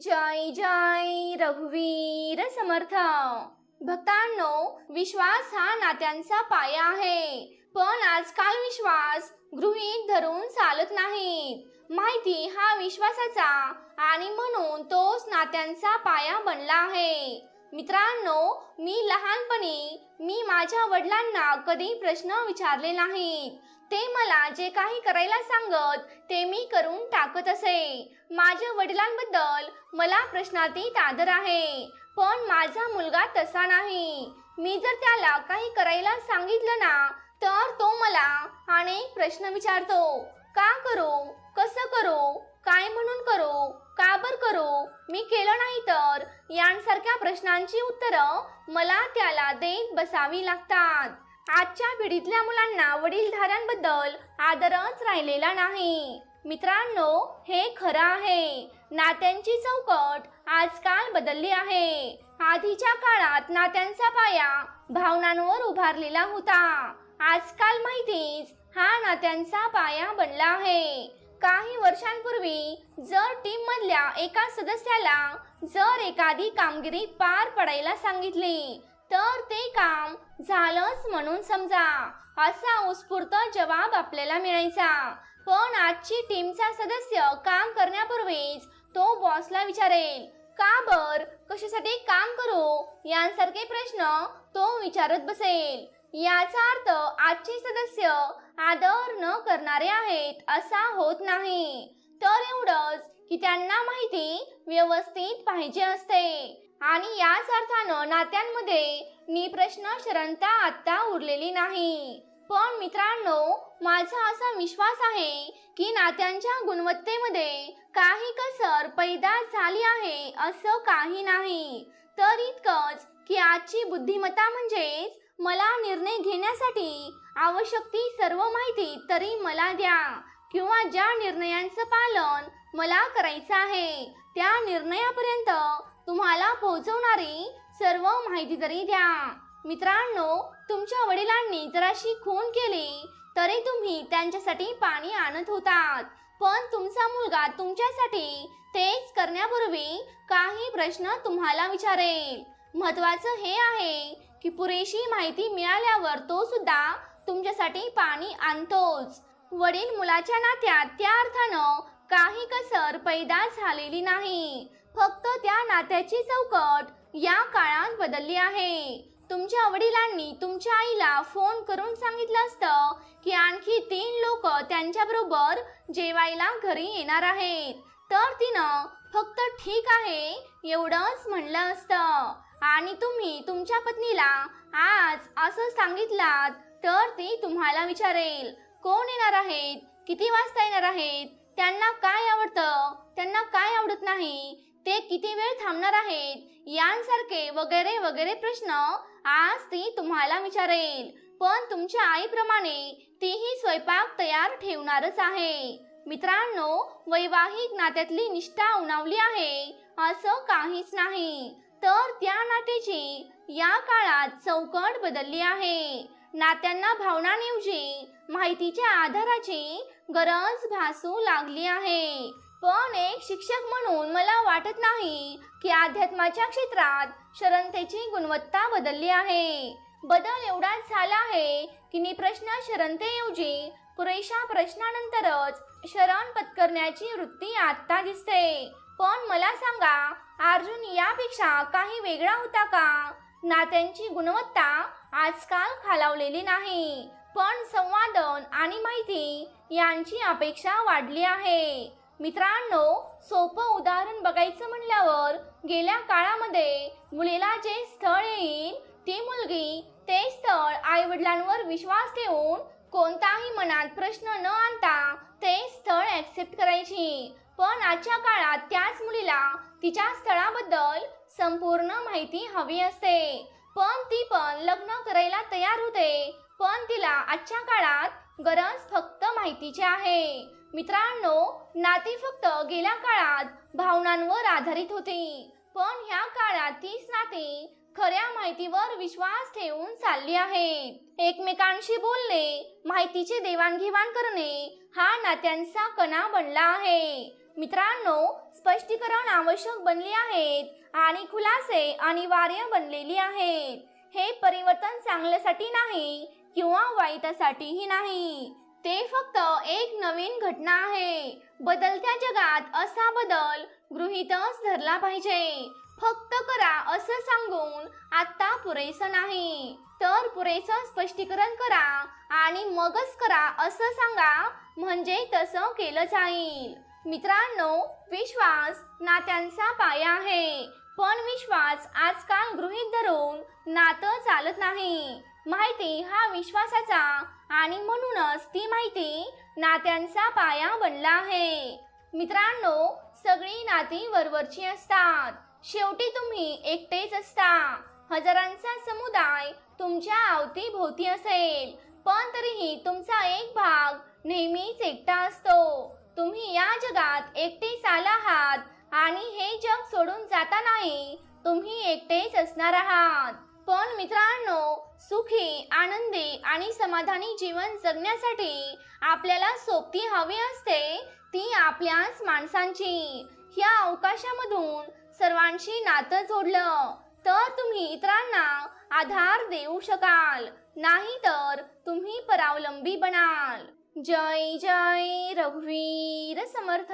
जय जय रघुवीर समर्थ. भक्तांनो विश्वास हा नात्यांचा पाया आहे. पण आजकाल विश्वास गृहीत धरून चालत नाहीत. माहिती हा विश्वासाचा आणि म्हणून तोच नात्यांचा पाया बनला आहे. मित्रांनो मी लहानपणी मी माझ्या वडिलांना कधी प्रश्न विचारले नाहीत. ते मला जे काही करायला सांगत ते मी करून टाकत असे. माझ्या वडिलांबद्दल मला प्रश्नातीत आदर आहे पण माझा मुलगा तसा नाही. मी जर त्याला काही करायला सांगितलं ना तर तो मला अनेक प्रश्न विचारतो. का करू? कसं करू? काय म्हणून करू? का बर करू? मी केलं नाही तर यांसारख्या प्रश्नांची उत्तरं मला त्याला देत बसावी लागतात. आजच्या पिढीतल्या मुलांना वडीलधाऱ्यांबद्दल आदरच राहिलेला नाही. मित्रांनो हे खरं आहे. नात्यांची चौकट आजकाल बदलली आहे. आधीच्या काळात नात्यांचा पाया भावनांवर उभारलेला होता. आजकाल माहितीच हा नात्यांचा पाया बनला आहे. काही वर्षांपूर्वी जर टीम मधल्या एका सदस्याला जर एखादी कामगिरी पार पडायला सांगितली तर ते काम झालंच म्हणून समजा. असा उत्स्फूर्त जवाब आपल्याला मिळायचा. पण आजची टीमचा सदस्य काम करण्यापूर्वीच तो बॉसला विचारेल का बर? कशासाठी काम करू? यांसारखे प्रश्न तो विचारत बसेल. याचा अर्थ आजचे सदस्य आदर न करणारे आहेत असा होत नाही. तर एवढंच की त्यांना माहिती व्यवस्थित पाहिजे असते. आणि याच अर्थानं नात्यांमध्ये प्रश्न शरणता आत्ता उरलेली नाही. पण मित्रांनो माझा असा विश्वास आहे की नात्यांच्या गुणवत्तेमध्ये काही कसर पैदा झाली आहे असं काही नाही. तर इतकंच की आजची बुद्धिमत्ता म्हणजेच मला निर्णय घेण्यासाठी आवश्यक ती सर्व माहिती तरी मला द्या किंवा ज्या निर्णयांचं पालन मला करायचं आहे त्या निर्णयापर्यंत तुम्हाला पोहोचवणारी सर्व माहिती तरी द्या. मित्रांनो तुमच्या वडिलांनी जराशी खून केली तरी तुम्ही त्यांच्यासाठी पाणी आणत होतात. पण तुमचा मुलगा तुमच्यासाठी तेच करण्यापूर्वी काही प्रश्न तुम्हाला विचारेल. महत्वाचं हे आहे की पुरेशी माहिती मिळाल्यावर तो सुद्धा तुमच्यासाठी पाणी आणतोच. वडील मुलाच्या नात्यात त्या अर्थानं काही कसर पैदा झालेली नाही. फक्त त्या नात्याची चौकट या काळात बदलली आहे. तुमच्या वडिलांनी तुमच्या आईला फोन करून सांगितलं असतं की आणखी तीन लोक त्यांच्याबरोबर जेवायला घरी येणार आहेत. तर तिनं फक्त ठीक आहे एवढंच म्हणलं असतं. आणि तुम्ही तुमच्या पत्नीला आज असं सांगितलात तर ती तुम्हाला विचारेल. कोण येणार आहेत? किती वाजता येणार आहेत? त्यांना काय आवडतं? त्यांना काय आवडत नाही? ते किती वेळ थांबणार आहेत? यांसारखे वगैरे वगैरे प्रश्न आज ती तुम्हाला विचारेल. पण तुमच्या आईप्रमाणे तीही स्वयंपाक तयार ठेवणारच आहे. मित्रांनो वैवाहिक नात्यातली निष्ठा उणावली आहे असं काहीच नाही. तर त्या नात्याची या काळात चौकट बदलली आहे. नात्यांना भावनांऐवजी माहितीच्या आधाराची गरज भासू लागली आहे. पण एक शिक्षक म्हणून मला वाटत नाही की अध्यात्माच्या क्षेत्रात शरणतेची गुणवत्ता बदलली आहे. बदल एवढाच झाला आहे की मी प्रश्न शरणतेऐवजी पुरेशा प्रश्नानंतरच शरण पत्करण्याची वृत्ती आत्ता दिसते. पण मला सांगा अर्जुन यापेक्षा काही वेगळा होता का? नात्यांची गुणवत्ता आजकाल खालावलेली नाही. पण संवादन आणि माहिती यांची अपेक्षा वाढली आहे. मित्रांनो सोपं उदाहरण बघायचं म्हणल्यावर गेल्या काळामध्ये मुलीला जे स्थळ येईल ती मुलगी ते स्थळ आई वडिलांवर विश्वास ठेवून कोणताही मनात प्रश्न न आणता ते स्थळ ॲक्सेप्ट करायची. पण आजच्या काळात त्याच मुलीला तिच्या स्थळाबद्दल संपूर्ण माहिती हवी असते. पण ती पण लग्न करायला तयार होते. पण तिला आजच्या काळात गरज फक्त माहितीची आहे. मित्रांनो नाती फक्त गेल्या काळात भावनांवर आधारित होती. पण ह्या काळात तीच नाती खऱ्या माहितीवर विश्वास ठेवून चालली आहेत. एकमेकांशी बोलणे माहितीची देवाणघेवाण करणे हा नात्यांचा कणा बनला आहे. मित्रांनो स्पष्टीकरण आवश्यक बनले आहेत आणि खुलासे अनिवार्य बनलेली आहेत. हे परिवर्तन चांगल्यासाठी नाही किंवा वाईटासाठीही नाही. ते फक्त एक नवीन घटना आहे. बदलत्या जगात असा बदल गृहीतच धरला पाहिजे. फक्त करा असं सांगून आत्ता पुरेसं नाही. तर पुरेसं स्पष्टीकरण करा आणि मगच करा असं सांगा म्हणजे तसं केलं जाईल. मित्रांनो विश्वास नात्यांचा पाया आहे. पण विश्वास आजकाल गृहीत धरून नातं चालत नाही. माहिती हा विश्वासाचा आणि म्हणूनच ती माहिती नात्यांचा पाया बनला आहे. मित्रांनो सगळी नाती वरवरची असतात. शेवटी तुम्ही एकटेच असता. हजारांचा समुदाय तुमच्या अवतीभोवती असेल. पण तरीही तुमचा एक भाग नेहमीच एकटा असतो. तुम्ही या जगात एकटेच आला आहात आणि हे जग सोडून जाता नाही तुम्ही एकटेच असणार आहात. पण मित्रांनो सुखी आनंदी आणि समाधानी जीवन जगण्यासाठी आपल्याला सोबती हवी असते ती आपल्याच माणसांची. ह्या अवकाशामधून सर्वांशी नातं जोडलं तर तुम्ही इतरांना आधार देऊ शकाल नाही तर तुम्ही परावलंबी बनाल. जय जय रघुवीर समर्थ.